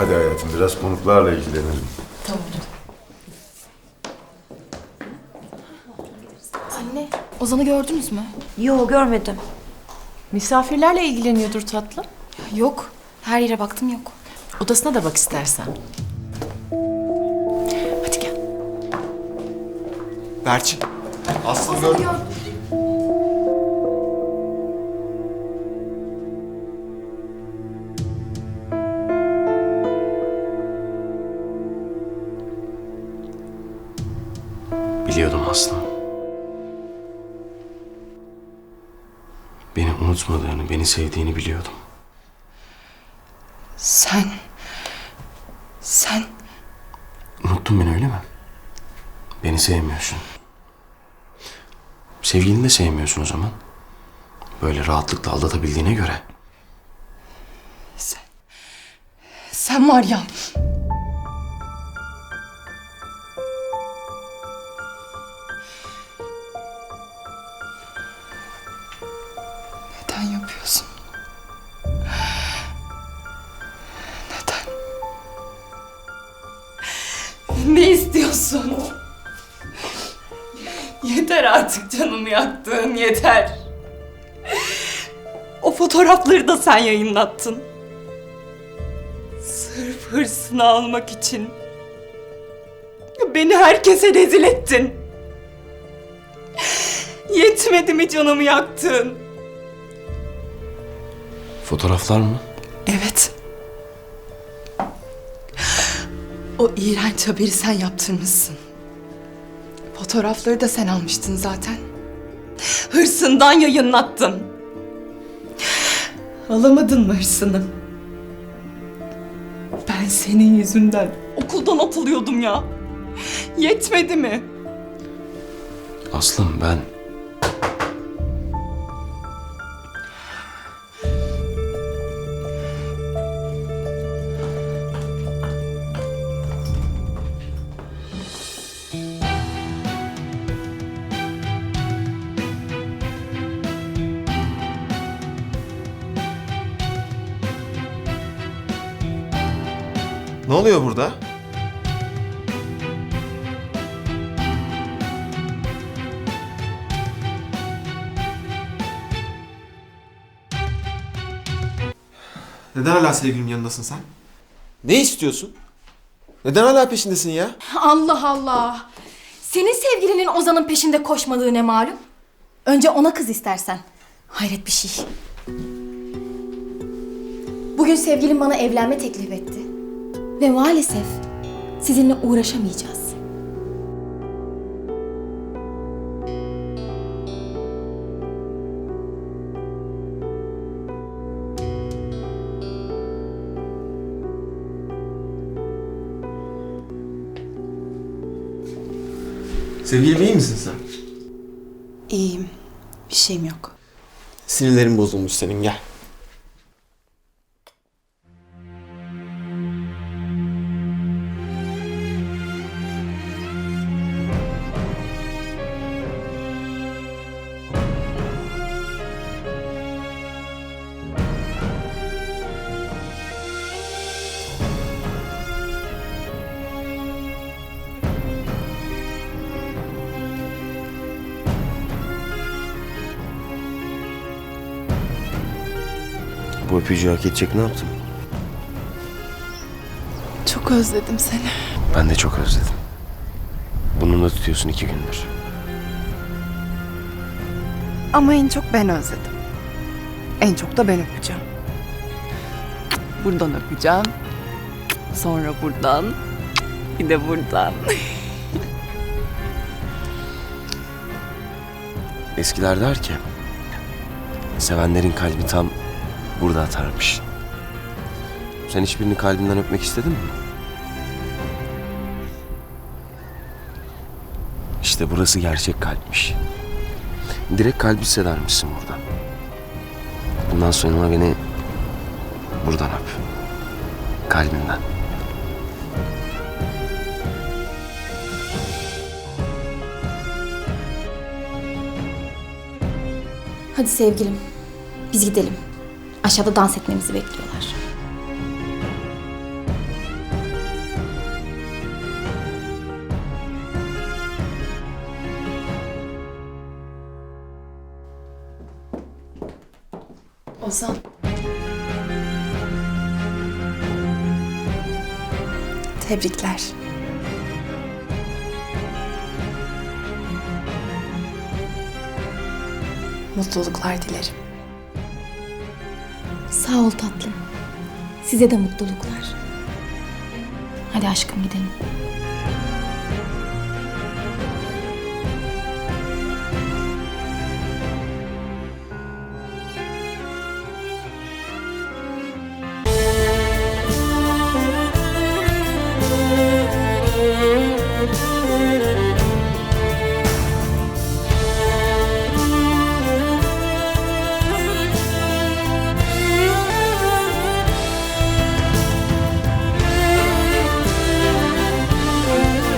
Hadi hayatım biraz konuklarla ilgilenelim. Anne, Ozan'ı gördünüz mü? Yo görmedim. Misafirlerle ilgileniyordur tatlım. Yok. Her yere baktım yok. Odasına da bak istersen. Hadi gel. Berçin. Aslı gördüm. Biliyordum Aslı. Beni unutmadığını, beni sevdiğini biliyordum. Sen... Sen... Unuttun beni öyle mi? Beni sevmiyorsun. Sevgilini de sevmiyorsun o zaman. Böyle rahatlıkla aldatabildiğine göre. Sen var ya... Neden yapıyorsun? Neden? Ne istiyorsun? Yeter artık canımı yaktığın yeter. O fotoğrafları da sen yayınlattın. Sırf hırsını almak için. Beni herkese rezil ettin. Yetmedi mi canımı yaktın? Fotoğraflar mı? Evet. O iğrenç haberi sen yaptırmışsın. Fotoğrafları da sen almıştın zaten. Hırsından yayınlattın. Alamadın mı hırsını? Ben senin yüzünden okuldan atılıyordum ya. Yetmedi mi? Aslım ben... Ne oluyor burada? Neden hala sevgilimin yanındasın sen? Ne istiyorsun? Neden hala peşindesin ya? Allah Allah. Senin sevgilinin Ozan'ın peşinde koşmadığı ne malum? Önce ona kız istersen. Hayret bir şey. Bugün sevgilim bana evlenme teklif etti. Ve maalesef sizinle uğraşamayacağız. Sevgilim iyi misin sen? İyiyim. Bir şeyim yok. Sinirlerin bozulmuş senin gel. Bu öpücüğü hak edecek ne yaptım? Çok özledim seni. Ben de çok özledim. Bununla tutuyorsun iki gündür. Ama en çok ben özledim. En çok da ben öpeceğim. Buradan öpeceğim. Sonra buradan. Bir de buradan. Eskiler der ki... Sevenlerin kalbi tam burada atarmış. Sen hiçbirini kalbinden öpmek istedin mi? İşte burası gerçek kalpmiş. Direkt kalbi hissedermişsin burada. Bundan sonra beni buradan öp. Kalbimden. Hadi sevgilim. Biz gidelim. Aşağıda dans etmemizi bekliyorlar. Ozan. Tebrikler. Mutluluklar dilerim. Sağ ol tatlım. Size de mutluluklar. Hadi aşkım gidelim. Müzik